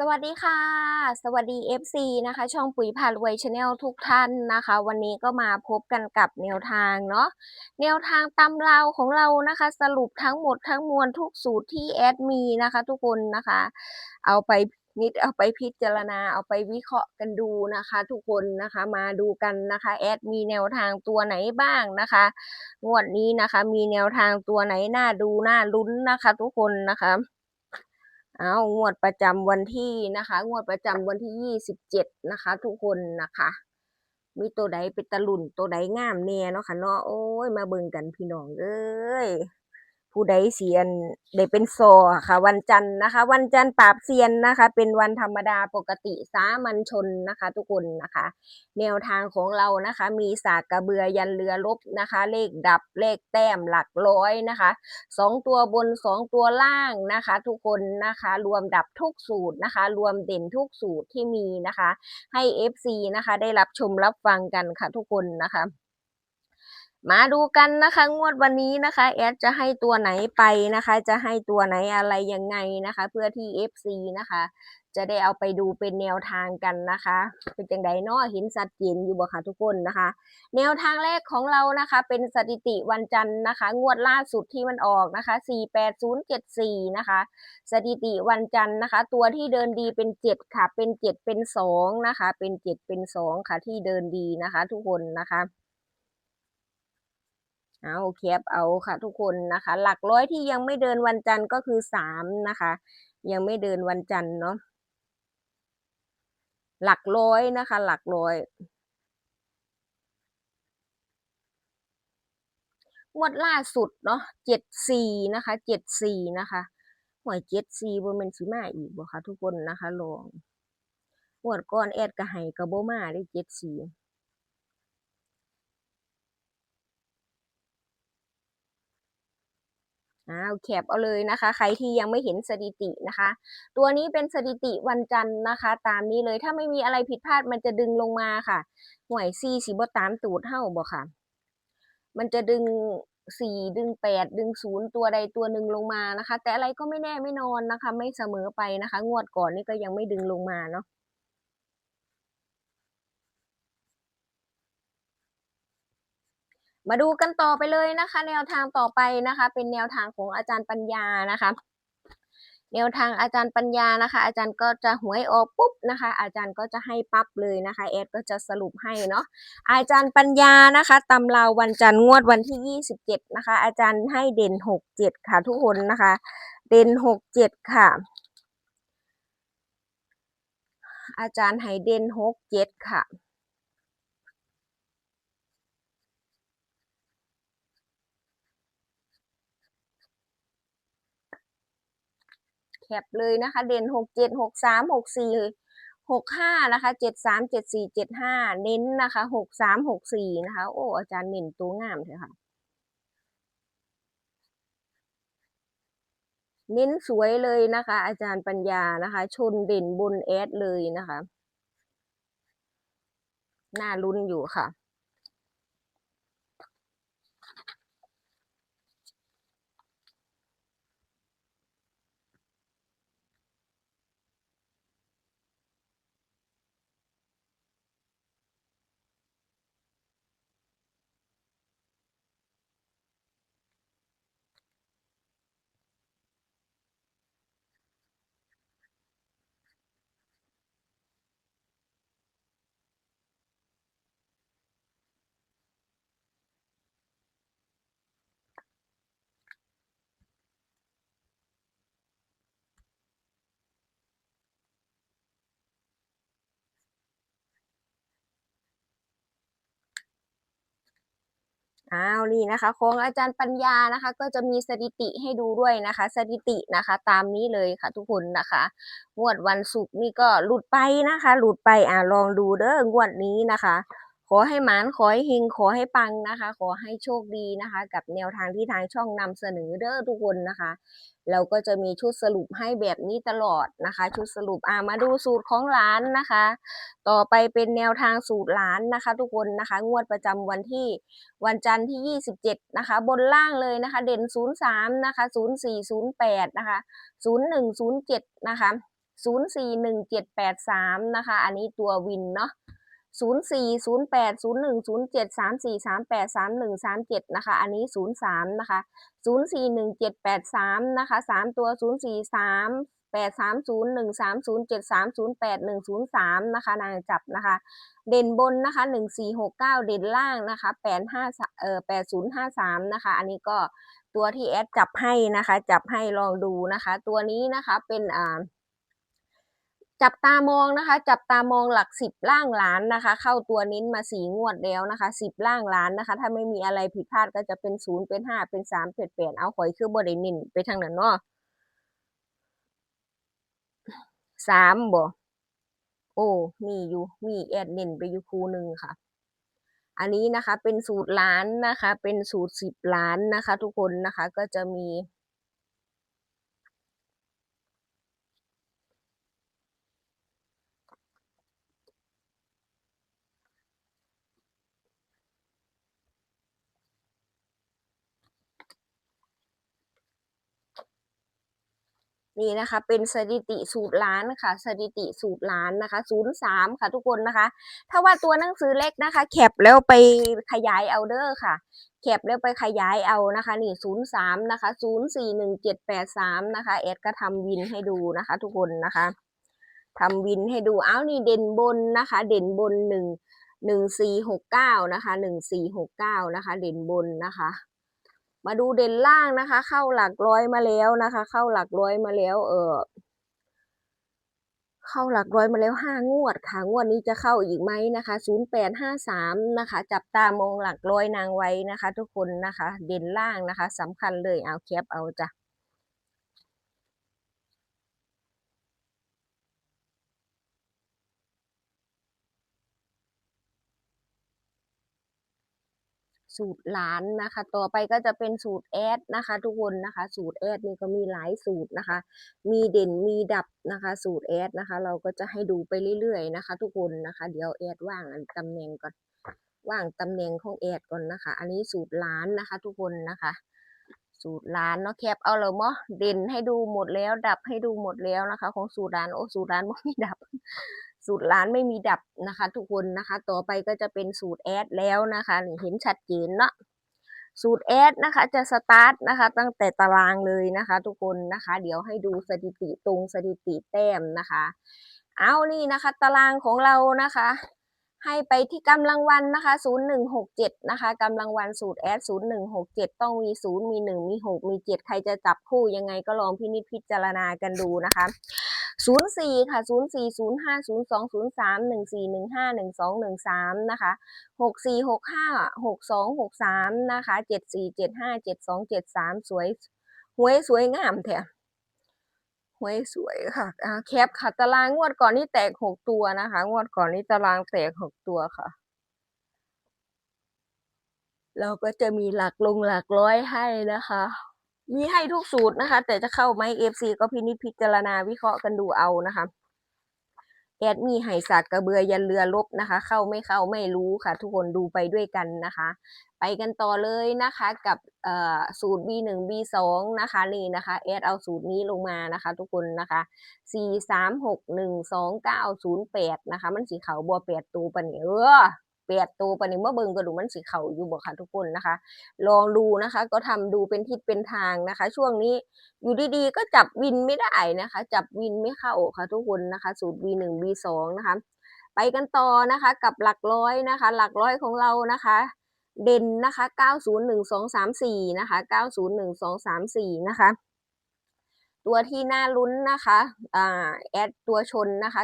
สวัสดีค่ะ สวัสดี FC นะคะ ช่องปุ๋ยพารวยชาแนลทุกท่านนะคะ วันนี้ก็มาพบกันกับแนวทางเนาะแนวทางตำราของเรานะคะ สรุปทั้งหมดทั้งมวลทุกสูตรที่แอดมีนะคะ ทุกคนนะคะ เอาไปนิดเอาไปพิจารณาเอาไปวิเคราะห์กันดูนะคะ ทุกคนนะคะมาดูกันนะคะแอดมีแนวทางตัวไหนบ้างนะคะงวดนี้นะคะ มีแนวทางตัวไหนน่าดูน่าลุ้นนะคะ ทุกคนนะคะ เอางวดประจำวันที่นะคะ งวดประจำวันที่ยี่สิบเจ็ดนะคะ ทุกคนนะคะ มีตัวใดเป็นตะลุ่นตัวใดงามแน่เนาะค่ะเนาะโอ้ยมาเบิ่งกันพี่น้องเอ้ย ผู้ใดเสียนได้เป็นโซค่ะ วันจันทร์นะคะ วันจันทร์ปราบเซียนนะคะ เป็นวันธรรมดาปกติสามัญชนนะคะ ทุกคนนะคะ แนวทางของเรานะคะ มีสากกระเบือยันเรือลบนะคะ เลขดับเลขแต้มหลักร้อยนะคะสองตัวบนสองตัวล่างนะคะ ทุกคนนะคะ รวมดับทุกสูตรนะคะ รวมเด่นทุกสูตรที่มีนะคะ ให้ FC นะคะ ได้รับชมรับฟังกันค่ะทุกคนนะคะ มาดูกันนะคะ งวดวันนี้นะคะ แอดจะให้ตัวไหนไปนะคะ จะให้ตัวไหนอะไรยังไงนะคะ เพื่อที่ FC นะคะ จะได้เอาไปดูเป็นแนวทางกันนะคะ เป็นจังไดเนาะเห็นสัดเจนอยู่บ่คะทุกคนนะคะ แนวทางแรกของเรานะคะ เป็นสถิติวันจันทร์นะคะ งวดล่าสุดที่มันออกนะคะ 48074 นะคะ สถิติวันจันทร์นะคะ ตัวที่เดินดีเป็น 7 ค่ะ เป็น 7 เป็น 2 นะคะ เป็น 7 เป็น 2 ค่ะที่เดินดีนะคะ ทุกคนนะคะ เอาแคปเอาค่ะทุกคนนะคะ หลักร้อยที่ยังไม่เดินวันจันทร์ก็คือสามนะคะ ยังไม่เดินวันจันทร์เนาะหลักร้อยนะคะ หลักร้อยงวดล่าสุดเนาะเจ็ดสี่นะคะเจ็ดสี่นะคะหวยเจ็ดสี่บนเป็นสีมาอีกบ่คะทุกคนนะคะลองงวดก่อนแอดกระไห้กระโบมาได้เจ็ดสี่ อ้าวแคปเอาเลยนะคะ ใครที่ยังไม่เห็นสถิตินะคะ ตัวนี้เป็นสถิติวันจันทร์นะคะ ตามนี้เลยถ้าไม่มีอะไรผิดพลาดมันจะดึงลงมาค่ะหวยซีสีบตามตูดเท่าบ่ค่ะ มันจะดึงสี่ดึงแปดดึงศูนย์ตัวใดตัวหนึ่งลงมานะคะ แต่อะไรก็ไม่แน่ไม่นอนนะคะ ไม่เสมอไปนะคะ งวดก่อนนี่ก็ยังไม่ดึงลงมาเนาะ มาดูกันต่อไปเลยนะคะ แนวทางต่อไปนะคะ เป็นแนวทางของอาจารย์ปัญญานะคะแนวทางอาจารย์ปัญญานะคะ อาจารย์ก็จะหวยออกปุ๊บนะคะ อาจารย์ก็จะให้ปั๊บเลยนะคะแอดก็จะสรุปให้เนาะอาจารย์ปัญญานะคะตำราวันจันทร์งวดวันที่ 27 นะคะ อาจารย์ให้เด่น 67 ค่ะทุกคนนะคะ เด่น 67 ค่ะ อาจารย์ให้เด่น 67 ค่ะ แคปเลยนะคะ เด่นหกเจ็ดหกสามหกสี่หกห้านะคะเจ็ดสามเจ็ดสี่เจ็ดห้าเน้นนะคะหกสามหกสี่นะคะ โอ้อาจารย์เน้นตัวงามเลยค่ะ เน้นสวยเลยนะคะ อาจารย์ปัญญานะคะ ชนเด่นบนแอดเลยนะคะ น่าลุ้นอยู่ค่ะ อ้าวนี่นะคะของอาจารย์ปัญญานะคะ ก็จะมีสถิติให้ดูด้วยนะคะ สถิตินะคะ ตามนี้เลยค่ะทุกคนนะคะงวดวันศุกร์นี่ก็หลุดไปนะคะ หลุดไปอ่าลองดูเด้องวดนี้นะคะ ขอให้หมานขอให้เฮงขอให้ปังนะคะ ขอให้โชคดีนะคะ กับแนวทางที่ทางช่องนำเสนอเด้อทุกคนนะคะเราก็จะมีชุดสรุปให้แบบนี้ตลอดนะคะ ชุดสรุปอ่ามาดูสูตรของร้านนะคะ ต่อไปเป็นแนวทางสูตรร้านนะคะ ทุกคนนะคะ งวดประจำวันที่วันจันทร์ที่ 27 นะคะ บนล่างเลยนะคะ เด่น 03 นะคะ 0408 นะคะ 0107 นะคะศูนย์สี่หนึ่งเจ็ดแปดสามนะคะ อันนี้ตัววินเนาะ ศูนย์สี่ศูนย์แปดศูนย์หนึ่งศูนย์เจ็ดสามสี่สามแปดสามหนึ่งสามเจ็ดนะคะ อันนี้ศูนย์สามนะคะศูนย์สี่หนึ่งเจ็ดแปดสามนะคะสามตัวศูนย์สี่สามแปดสามศูนย์หนึ่งสามศูนย์เจ็ดสามศูนย์แปดหนึ่งศูนย์สามนะคะนางจับนะคะ เด่นบนนะคะหนึ่งสี่หกเก้าเด่นล่างนะคะแปดห้าเอ่อแปดศูนย์ห้าสามนะคะ อันนี้ก็ตัวที่แอดจับให้นะคะ จับให้ลองดูนะคะ ตัวนี้นะคะเป็นอ่า จับตามองนะคะ จับตามองหลักสิบล่างล้านนะคะ เข้าตัวนิ้นมาสีงวดแล้วนะคะสิบล่างล้านนะคะ ถ้าไม่มีอะไรผิดพลาดก็จะเป็นศูนย์เป็นห้าเป็นสามเป็นแปดเอาข่อยคือบริเนินไปทางนั้นเนาะสามบ่โอ้มีอยู่มีแอดเน้นไปอยู่คูหนึ่งค่ะ อันนี้นะคะเป็นสูตรล้านนะคะ เป็นสูตรสิบล้านนะคะ ทุกคนนะคะก็จะมี นี่นะคะเป็นสถิติสูตรล้านค่ะสถิติสูตรล้านนะคะศูนย์สามค่ะทุกคนนะคะ ถ้าว่าตัวหนังสือเล็กนะคะ แคปแล้วไปขยายเอาเด้อค่ะ แคปแล้วไปขยายเอานะคะ นี่ศูนย์สามนะคะศูนย์สี่หนึ่งเจ็ดแปดสามนะคะแอดก็ทำวินให้ดูนะคะ ทุกคนนะคะทำวินให้ดูเอ้านี่เด่นบนนะคะ เด่นบนหนึ่งหนึ่งสี่หกเก้านะคะหนึ่งสี่หกเก้านะคะ เด่นบนนะคะ มาดูเด่นล่างนะคะ เข้าหลักร้อยมาแล้วนะคะ เข้าหลักร้อยมาแล้ว เออเข้าหลักร้อยมาแล้วห้างวดค่ะ งวดนี้จะเข้าอีกไหมนะคะศูนย์แปดห้าสามนะคะ จับตามองหลักร้อยนางไว้นะคะ ทุกคนนะคะ เด่นล่างนะคะสำคัญเลยเอาแคปเอาจ้ะ สูตรหลานนะคะ ต่อไปก็จะเป็นสูตรแอดนะคะ ทุกคนนะคะ สูตรแอดนี่ก็มีหลายสูตรนะคะ มีเด่นมีดับนะคะ สูตรแอดนะคะ เราก็จะให้ดูไปเรื่อยๆนะคะ ทุกคนนะคะ เดี๋ยวแอดว่างอันตำแหน่งก่อนว่างตำแหน่งของแอดก่อนนะคะ อันนี้สูตรล้านนะคะ ทุกคนนะคะสูตรล้านเนาะแคปเอาเลยมั้เด่นให้ดูหมดแล้ว ดับให้ดูหมดแล้วนะคะ ของสูตรล้านโอ้สูตรล้านไม่มีดับ สูตรล้านไม่มีดับนะคะ ทุกคนนะคะ ต่อไปก็จะเป็นสูตรแอดแล้วนะคะนี่เห็นชัดเจนเนาะสูตรแอดนะคะจะสตาร์ทนะคะตั้งแต่ตารางเลยนะคะ ทุกคนนะคะ เดี๋ยวให้ดูสถิติตรงสถิติแต้มนะคะ เอานี่นะคะ ตารางของเรานะคะ ให้ไปที่กำลังวันนะคะ 0167 นะคะกำลังวันสูตรแอด0167 ต้องมี 0 มี 1 มี 6 มี 7 ใครจะจับคู่ยังไงก็ลองพินิจพิจารณากันดูนะคะ 04ค่ะ04 05 02 03 14 15 12 13นะคะ64 65 62 63นะคะ74 75 72 73สวยหวยสวยงามแท้หวยสวยค่ะอ่าแคปค่ะตารางงวดก่อนนี่แตกหกตัวนะคะ งวดก่อนนี่ตารางแตกหกตัวค่ะ เราก็จะมีหลักลงหลักร้อยให้นะคะ มีให้ทุกสูตรนะคะ แต่จะเข้าไหม FC ก็พินิจพิจารณาวิเคราะห์กันดูเอานะคะแอดมีไห่สัตว์กระเบือยันเรือลบนะคะ เข้าไม่เข้าไม่รู้ค่ะ ทุกคนดูไปด้วยกันนะคะ ไปกันต่อเลยนะคะกับสูตร B1 B2 นะคะนี่นะคะแอดเอาสูตรนี้ลงมานะคะ ทุกคนนะคะ4 3 6 1 2 9 0 8นะคะ มันสีขาวบัวแปดตัวปะเนี่ยเออ แปดตัวปะเนี่ยเมื่อเบิ่งก็ดูมันสีเขาอยู่บ่ค่ะทุกคนนะคะ ลองดูนะคะ ก็ทำดูเป็นทิศเป็นทางนะคะ ช่วงนี้อยู่ดีๆก็จับวินไม่ได้นะคะ จับวินไม่เข้าค่ะทุกคนนะคะสูตร V1 V2 นะคะ ไปกันต่อนะคะ กับหลักร้อยนะคะ หลักร้อยของเรานะคะ เด่นนะคะ 901234 นะคะ 901234 นะคะ ตัวที่น่าลุ้นนะคะอ่าแอดตัวชนนะคะ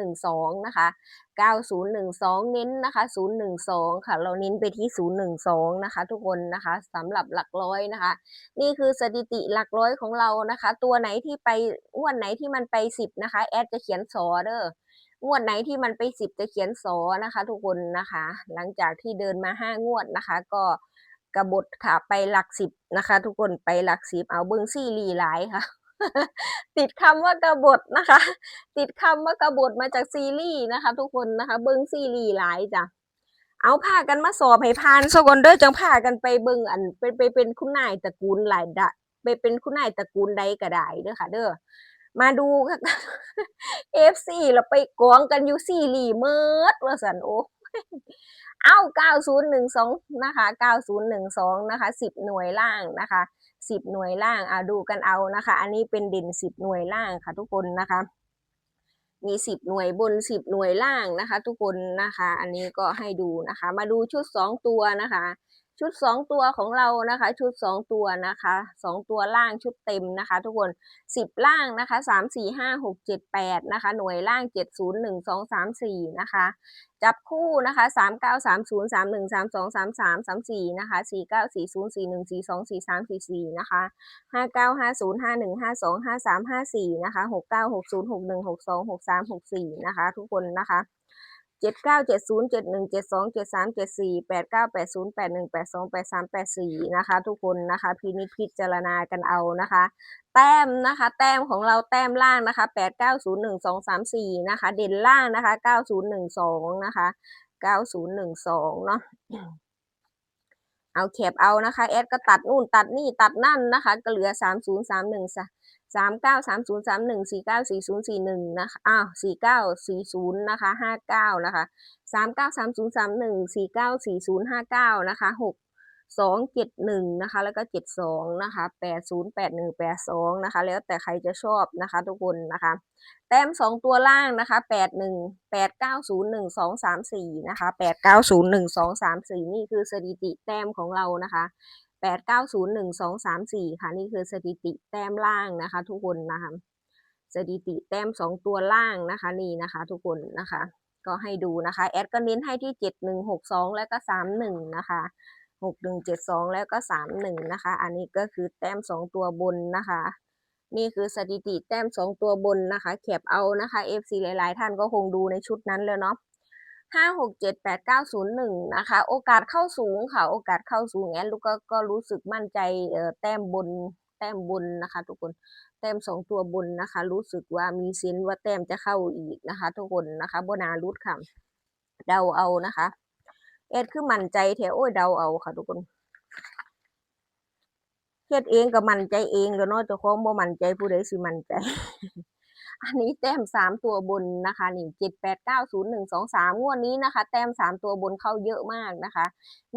9012 นะคะ 9012 เน้นนะคะ 012 ค่ะ เราเน้นไปที่ 012 นะคะ ทุกคนนะคะสำหรับหลักร้อยนะคะ นี่คือสถิติหลักร้อยของเรานะคะ ตัวไหนที่ไปงวดไหนที่มันไป 10 นะคะ แอดจะเขียนสอเด้องวดไหนที่มันไป10จะเขียนสอนะคะ ทุกคนนะคะ หลังจากที่เดินมา5งวดนะคะ ก็กระบฏค่ะไปหลักสิบนะคะ ทุกคนไปหลักสิบเอาเบิ้งซี่รีหลายค่ะ ติดคำว่ากบฏนะคะ ติดคำว่ากบฏมาจากซีรีส์นะคะ ทุกคนนะคะ เบิ้งซีรีส์หลายจ้ะเอาผ้ากันมาสอบให้พานสกอนเดอร์จังผ้ากันไปเบิ้งอันไปไปเป็นคุณนายตระกูลหลายดะไปเป็นคุณนายตระกูลใดก็ได้เด้อค่ะ เด้อมาดูค่ะ FC เราไปกองกันอยู่สี่หลีเมิดว่าสันโอ้เอ้า 9012 นะคะ 9012 นะคะ 10 หน่วยล่างนะคะ 10 หน่วยล่างอ่าดูกันเอานะคะ อันนี้เป็นเด่น 10 หน่วยล่างค่ะทุกคนนะคะ มี 10 หน่วยบน 10 หน่วยล่างนะคะ ทุกคนนะคะ อันนี้ก็ให้ดูนะคะ มาดูชุด 2 ตัวนะคะ ชุด 2 ตัวของเรานะคะ ชุด 2 ตัวนะคะ 2 ตัวล่างชุดเต็มนะคะ ทุกคน 10 ล่างนะคะ 3 4 5 6 7 8 นะคะ หน่วยล่าง 7 0 1 2 3 4 นะคะ จับคู่นะคะ 3 9 3 0 3 1 3 2 3 3 3 4 นะคะ 4 9 4 0 4 1 4 2 4 3 4 4 นะคะ 5 9 5 0 5 1 5 2 5 3 5 4 นะคะ 6 9 6 0 6 1 6 2 6 3 6 4 นะคะ ทุกคนนะคะ เจ็ดเก้าเจ็ดศูนย์เจ็ดหนึ่งเจ็ดสองเจ็ดสามเจ็ดสี่แปดเก้าแปดศูนย์แปดหนึ่งแปดสองแปดสามแปดสี่นะคะ ทุกคนนะคะพินิจพิจารณากันเอานะคะ แต้มนะคะ แต้มของเราแต้มล่างนะคะแปดเก้าศูนย์หนึ่งสองสามสี่นะคะ เด่นล่างนะคะเก้าศูนย์หนึ่งสองนะคะเก้าศูนย์หนึ่งสองเนาะ เอาแคบเอานะคะแอดก็ตัดนู่นตัดนี่ตัดนั่นนะคะ ก็เหลือ 3031ซะ393031 494041นะคะอ้าว4940นะคะ59นะคะ393031 494059นะคะ สองเจ็ดหนึ่งนะคะแล้วก็เจ็ดสองนะคะแปดศูนย์แปดหนึ่งแปดสองนะคะแล้วแต่ใครจะชอบนะคะทุกคนนะคะแต้มสองตัวล่างนะคะแปดหนึ่งแปดเก้าศูนย์หนึ่งสองสามสี่นะคะแปดเก้าศูนย์หนึ่งสองสามสี่นี่คือสถิติแต้มของเรานะคะแปดเก้าศูนย์หนึ่งสองสามสี่ค่ะนี่คือสถิติแต้มล่างนะคะทุกคนนะคะสถิติแต้มสองตัวล่างนะคะนี่นะคะทุกคนนะคะก็ให้ดูนะคะแอดก็เน้นให้ที่เจ็ดหนึ่งหกสองและก็สามหนึ่งนะคะ 6172แล้วก็31นะคะ อันนี้ก็คือแต้ม2ตัวบนนะคะ นี่คือสถิติแต้ม2ตัวบนนะคะแคปเอานะคะ FC หลาย ๆ ท่านก็คงดูในชุดนั้นแล้วเนาะห้าหกเจ็ดแปดเก้าศูนย์หนึ่งนะคะ โอกาสเข้าสูงค่ะ โอกาสเข้าสูงแอนลูกก็ก็รู้สึกมั่นใจเอ่อแต้มบนแต้มบนนะคะ ทุกคนแต้มสองตัวบนนะคะ รู้สึกว่ามีเซนว่าแต้มจะเข้าอีกนะคะ ทุกคนนะคะโบนารุดค่ะเดาเอานะคะ เอ็ดคือมั่นใจแถวโอ้ยเดาเอาค่ะทุกคนเฮ็ดเองก็มั่นใจเองแล้วเนาะเจ้าของบ่มั่นใจผู้ใดสิมั่นใจ อันนี้แต้มสามตัวบนนะคะนี่เจ็ดแปดเก้าศูนย์หนึ่งสองสามงวดนี้นะคะ แต้มสามตัวบนเข้าเยอะมากนะคะ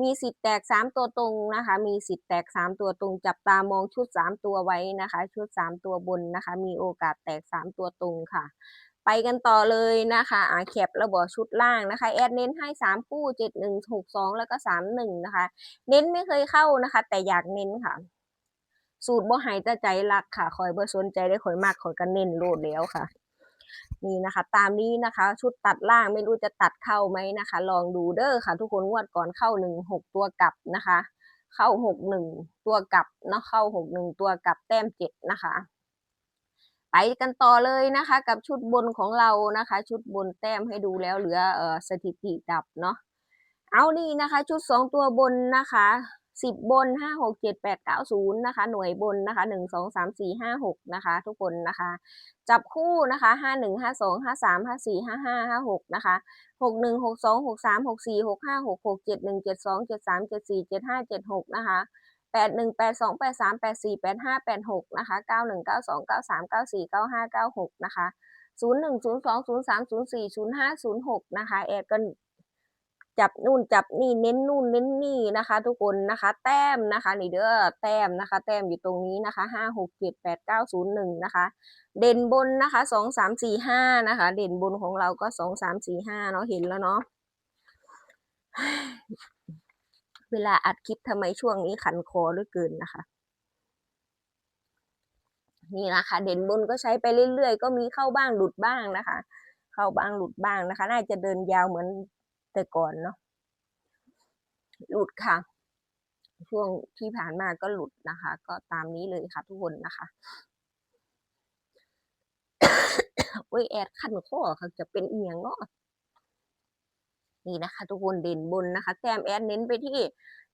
มีสิทธิ์แตกสามตัวตรงนะคะ มีสิทธิ์แตกสามตัวตรงจับตามองชุดสามตัวไว้นะคะ ชุดสามตัวบนนะคะ มีโอกาสแตกสามตัวตรงค่ะ ไปกันต่อเลยนะคะอ่าแคประบบชุดล่างนะคะ แอดเน้นให้สามคู่เจ็ดหนึ่งหกสองแล้วก็สามหนึ่งนะคะ เน้นไม่เคยเข้านะคะ แต่อยากเน้นค่ะ สูตรบ่หายแต่ใจรักค่ะคอยบ่สนใจได้คอยมากคอยก็เน้นโลดแล้วค่ะ นี่นะคะ ตามนี้นะคะ ชุดตัดล่างไม่รู้จะตัดเข้าไหมนะคะ ลองดูเด้อค่ะ ทุกคนงวดก่อนเข้าหนึ่งหกตัวกลับนะคะ เข้าหกหนึ่งตัวกลับเนาะเข้าหกหนึ่งตัวกลับแต้มเจ็ดนะคะ ไปกันต่อเลยนะคะ กับชุดบนของเรานะคะ ชุดบนแต้มให้ดูแล้วเหลือเออสถิติดับเนาะเอานี่นะคะ ชุดสองตัวบนนะคะสิบบนห้าหกเจ็ดแปดเก้าศูนย์นะคะ หน่วยบนนะคะหนึ่งสองสามสี่ห้าหกนะคะ ทุกคนนะคะ จับคู่นะคะห้าหนึ่งห้าสองห้าสามห้าสี่ห้าห้าห้าหกนะคะหกหนึ่งหกสองหกสามหกสี่หกห้าหกหกเจ็ดหนึ่งเจ็ดสองเจ็ดสามเจ็ดสี่เจ็ดห้าเจ็ดหกนะคะ แปดหนึ่งแปดสองแปดสามแปดสี่แปดห้าแปดหกนะคะเก้าหนึ่งเก้าสองเก้าสามเก้าสี่เก้าห้าเก้าหกนะคะศูนย์หนึ่งศูนย์สองศูนย์สามศูนย์สี่ศูนย์ห้าศูนย์หกนะคะแอดก็จับนู่นจับนี่เน้นนู่นเน้นนี่นะคะ ทุกคนนะคะ แต้มนะคะนี่เด้อแต้มนะคะ แต้มอยู่ตรงนี้นะคะห้าหกเจ็ดแปดเก้าศูนย์หนึ่งนะคะ เด่นบนนะคะสองสามสี่ห้านะคะ เด่นบนของเราก็สองสามสี่ห้าเนาะเห็นแล้วเนาะ เวลาอัดคลิปทำไมช่วงนี้ขันคอเหลือเกินนะคะ นี่นะคะ เด่นบนก็ใช้ไปเรื่อยๆ ก็มีเข้าบ้างหลุดบ้างนะคะ เข้าบ้างหลุดบ้างนะคะ น่าจะเดินยาวเหมือนแต่ก่อนเนาะหลุดค่ะ ช่วงที่ผ่านมาก็หลุดนะคะ ก็ตามนี้เลยค่ะทุกคนนะคะโอ้ยแอดขันข้อค่ะจะเป็นเอียงเนาะ นี่นะคะทุกคนเด่นบนนะคะแต้มแอดเน้นไปที่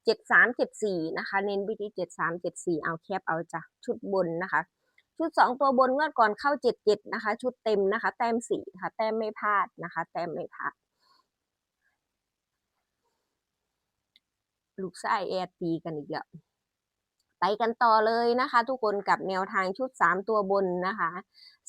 เจ็ดสามเจ็ดสี่นะคะ เน้นไปที่เจ็ดสามเจ็ดสี่เอาแคบเอาจ้ะชุดบนนะคะ ชุดสองตัวบนเมื่อก่อนเข้าเจ็ดเจ็ดนะคะ ชุดเต็มนะคะ แต้มสี่ค่ะ แต้มไม่พลาดนะคะ แต้มไม่พลาดลูกไส้แอร์ตีกันอีกแล้ว ไปกันต่อเลยนะคะ ทุกคนกับแนวทางชุด 3 ตัวบนนะคะ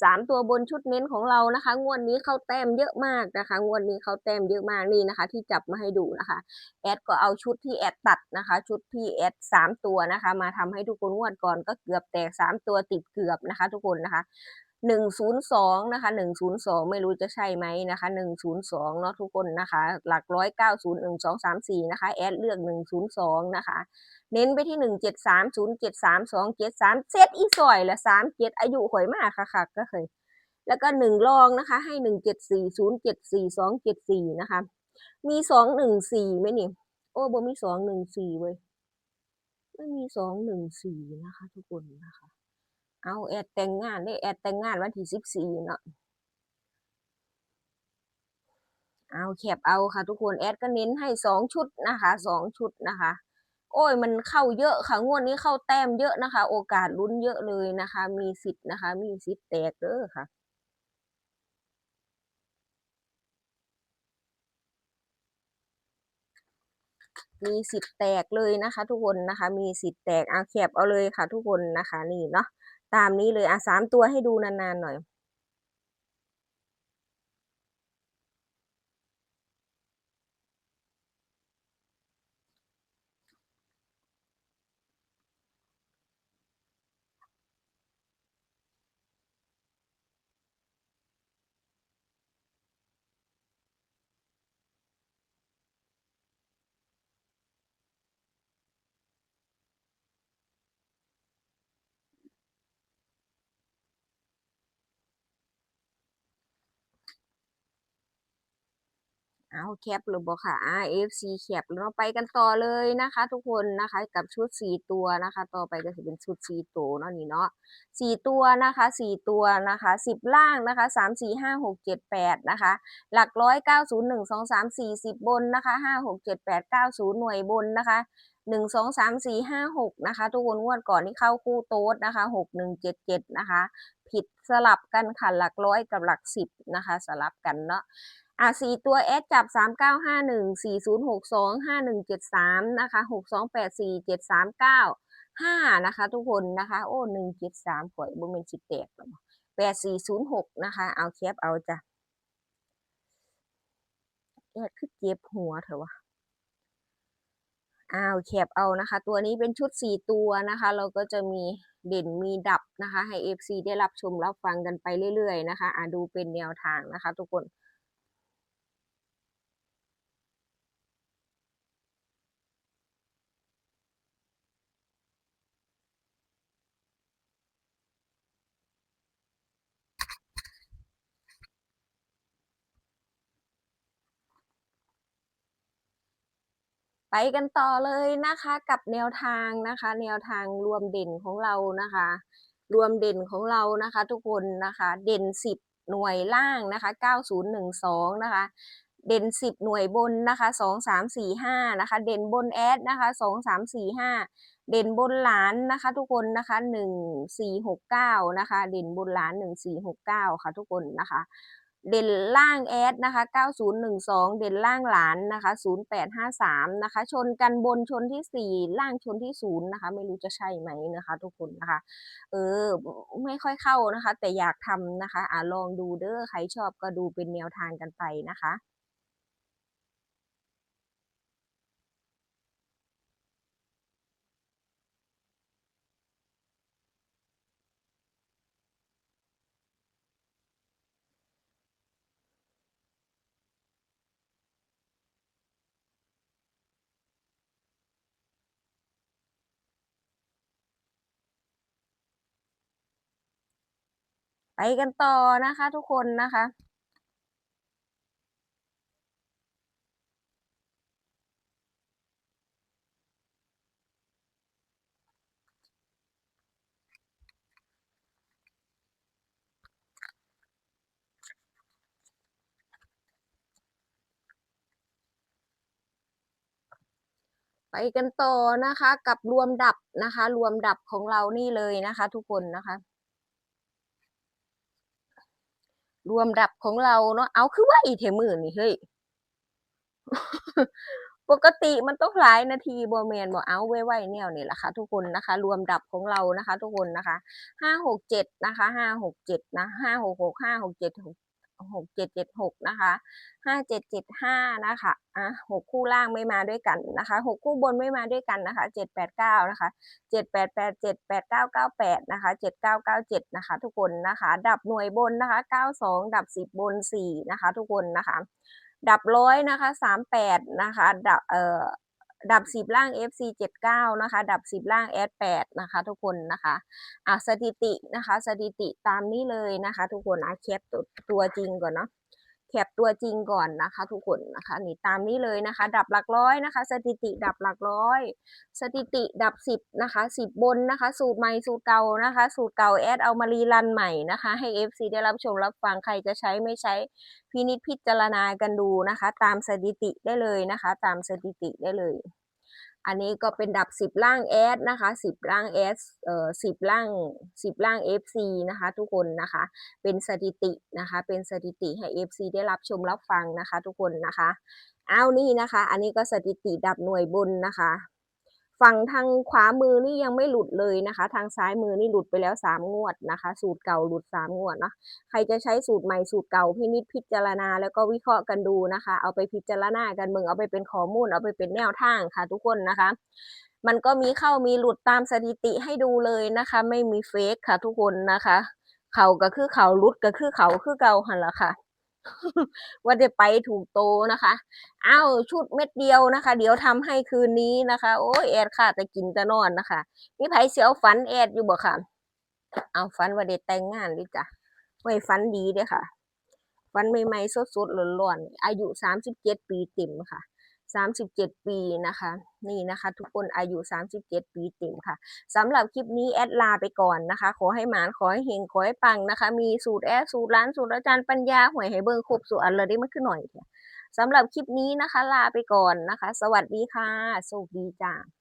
สามตัวบนชุดเน้นของเรานะคะ งวดนี้เข้าแต้มเยอะมากนะคะ งวดนี้เข้าแต้มเยอะมากนี่นะคะ ที่จับมาให้ดูนะคะ แอดก็เอาชุดที่แอดตัดนะคะ ชุดที่แอดสามตัวนะคะ มาทำให้ทุกคนงวดก่อนก็เกือบแตกสามตัวติดเกือบนะคะ ทุกคนนะคะ หนึ่งศูนย์สองนะคะหนึ่งศูนย์สองไม่รู้จะใช่ไหมนะคะหนึ่งศูนย์สองเนาะทุกคนนะคะ หลักร้อยเก้าศูนย์หนึ่งสองสามสี่นะคะ แอดเลือกหนึ่งศูนย์สองนะคะ เน้นไปที่หนึ่งเจ็ดสามศูนย์เจ็ดสามสองเจ็ดสามเซตอีสอยละสามเจ็ดอายุข่อยมากค่ะค่ะก็เคยแล้วก็หนึ่งรองนะคะ ให้หนึ่งเจ็ดสี่ศูนย์เจ็ดสี่สองเจ็ดสี่นะคะ มีสองหนึ่งสี่ไหมนี่ โอ้บ่มีสองหนึ่งสี่เว้ยไม่มีสองหนึ่งสี่นะคะ ทุกคนนะคะ เอาแอดแต่งงานได้แอดแต่งงานวันที่สิบสี่เนาะเอาแคบเอาค่ะ ทุกคนแอดก็เน้นให้สองชุดนะคะสองชุดนะคะ โอ้ยมันเข้าเยอะค่ะงวดนี้เข้าแต้มเยอะนะคะ โอกาสลุ้นเยอะเลยนะคะ มีสิทธิ์นะคะ มีสิทธิ์แตกเด้อค่ะมีสิทธิ์แตกเลยนะคะ ทุกคนนะคะ มีสิทธิ์แตกเอาแคบเอาเลยค่ะ ทุกคนนะคะ นี่เนาะ ตามนี้เลยอะสามตัวให้ดูนานๆหน่อย เอาแคปหรือบอกค่ะ RFC แคปแล้วเราไปกันต่อเลยนะคะ ทุกคนนะคะกับชุดสี่ตัวนะคะ ต่อไปก็จะเป็นชุดสี่ตัวเนาะนี่เนาะสี่ตัวนะคะสี่ตัวนะคะสิบล่างนะคะสามสี่ห้าหกเจ็ดแปดนะคะ หลักร้อยเก้าศูนย์หนึ่งสองสามสี่สิบบนนะคะห้าหกเจ็ดแปดเก้าศูนย์หน่วยบนนะคะหนึ่งสองสามสี่ห้าหกนะคะ ทุกคนงวดก่อนที่เข้าคู่โต๊ดนะคะหกหนึ่งเจ็ดเจ็ดนะคะ ผิดสลับกันค่ะหลักร้อยกับหลักสิบนะคะ สลับกันเนาะ อะสี่ตัว S จับสามเก้าห้าหนึ่งสี่ศูนย์หกสองห้าหนึ่งเจ็ดสามนะคะหกสองแปดสี่เจ็ดสามเก้าห้านะคะ ทุกคนนะคะ โอ้หนึ่งเจ็ดสามข่อยบ่เป็นสิบแตกแปดสี่ศูนย์หกนะคะ เอาแคปเอาจ้ะแอดคือเจ็บหัวเถอะวะอ้าวแคปเอานะคะ ตัวนี้เป็นชุดสี่ตัวนะคะ เราก็จะมีเด่นมีดับนะคะ ให้ FC ได้รับชมรับฟังกันไปเรื่อยๆนะคะอ่าดูเป็นแนวทางนะคะ ทุกคน ไปกันต่อเลยนะคะกับแนวทางนะคะ แนวทางรวมเด่นของเรานะคะ รวมเด่นของเรานะคะ ทุกคนนะคะเด่นสิบหน่วยล่างนะคะเก้าศูนย์หนึ่งสองนะคะ เด่นสิบหน่วยบนนะคะสองสามสี่ห้านะคะ เด่นบนแอดนะคะสองสามสี่ห้าเด่นบนหลานนะคะ ทุกคนนะคะหนึ่งสี่หกเก้านะคะ เด่นบนหลานหนึ่งสี่หกเก้าค่ะทุกคนนะคะ เด่นล่างแอดนะคะ 9012 เด่นล่างหลานนะคะ 0853 นะคะ ชนกันบนชนที่ 4 ล่างชนที่ 0 นะคะ ไม่รู้จะใช่ไหมนะคะ ทุกคนนะคะ เออ ไม่ค่อยเข้านะคะ แต่อยากทำนะคะ อ่าลองดูเด้อ ใครชอบก็ดูเป็นแนวทางกันไปนะคะ ไปกันต่อนะคะ ทุกคนนะคะไปกันต่อนะคะ กับรวมดับนะคะ รวมดับของเรานี่เลยนะคะ ทุกคนนะคะ รวมดับของเราเนาะเอาคือว่าอีเทมือนี่เฮ้ยปกติมันต้องหลายนาทีบอแมนบอเอาไว้ไว้แนวนี่แหละค่ะ ทุกคนนะคะ รวมดับของเรานะคะ ทุกคนนะคะห้าหกเจ็ดนะคะห้าหกเจ็ดนะห้าหกหกห้าหกเจ็ดหก หกเจ็ดเจ็ดหกนะคะห้าเจ็ดเจ็ดห้านะคะอะหกคู่ล่างไม่มาด้วยกันนะคะหกคู่บนไม่มาด้วยกันนะคะเจ็ดแปดเก้านะคะเจ็ดแปดแปดเจ็ดแปดเก้าเก้าแปดนะคะเจ็ดเก้าเก้าเจ็ดนะคะ ทุกคนนะคะ ดับหน่วยบนนะคะเก้าสองดับสิบบนสี่นะคะ ทุกคนนะคะ ดับร้อยนะคะสามแปดนะคะ ดับเอ่อ ดับสิบล่าง FC เจ็ดเก้านะคะ ดับสิบล่าง S แปดนะคะ ทุกคนนะคะอะสถิตินะคะ สถิติตามนี้เลยนะคะ ทุกคนอะแคปตัวตัวจริงก่อนเนาะ แคปตัวจริงก่อนนะคะ ทุกคนนะคะนี่ตามนี้เลยนะคะ ดับหลักร้อยนะคะ สถิติดับหลักร้อย สถิติดับสิบนะคะสิบบนนะคะ สูตรใหม่สูตรเก่านะคะ สูตรเก่าแอดเอามารีรันใหม่นะคะ ให้ FC ได้รับชมรับฟังใครจะใช้ไม่ใช้พินิจพิจารณากันดูนะคะ ตามสถิติได้เลยนะคะ ตามสถิติได้เลย อันนี้ก็เป็นดับสิบล่างแอดนะคะสิบล่างแอดเอ่อสิบล่างสิบล่าง FC นะคะ ทุกคนนะคะ เป็นสถิตินะคะ เป็นสถิติให้ FC ได้รับชมรับฟังนะคะ ทุกคนนะคะ เอานี่นะคะ อันนี้ก็สถิติดับหน่วยบนนะคะ ฝั่งทางขวามือนี่ยังไม่หลุดเลยนะคะ ทางซ้ายมือนี่หลุดไปแล้วสามงวดนะคะ สูตรเก่าหลุดสามงวดเนาะใครจะใช้สูตรใหม่สูตรเก่าพินิจพิจารณา แล้วก็วิเคราะห์กันดูนะคะ เอาไปพิจารณากันมืองเอาไปเป็นข้อมูล เอาไปเป็นแนวทางค่ะ ทุกคนนะคะ มันก็มีเข้ามีหลุดตามสถิติให้ดูเลยนะคะ ไม่มีเฟกค่ะ ทุกคนนะคะ เขาก็คือเขาลุดก็คือเขาคือเก่าหันละค่ะ ว่าจะไปถูกโตนะคะอ้าวชุดเม็ดเดียวนะคะ เดี๋ยวทำให้คืนนี้นะคะ โอ้ยแอดค่ะแต่กินจะนอนนะคะมีไผเสียวฝันแอดอยู่บ่ค่ะ เอาฝันว่าเด้แต่งงานดิจ้ะไว้ฝันดีเด้อค่ะ ฝันใหม่ๆสดๆร้อนๆอายุสามสิบเจ็ดปีเต็มค่ะ สามสิบเจ็ดปีนะคะ นี่นะคะทุกคนอายุสามสิบเจ็ดปีเต็มค่ะสำหรับคลิปนี้แอดลาไปก่อนนะคะ ขอให้หมานขอให้เฮงขอให้ปังนะคะ มีสูตรแอดสูตรร้านสูตรอาจารย์ปัญญาหวยให้เบิ่งครบสูตรอันเลยได้มาขึ้นหน่อยค่ะสำหรับคลิปนี้นะคะลาไปก่อนนะคะ สวัสดีค่ะโชคดีจ้า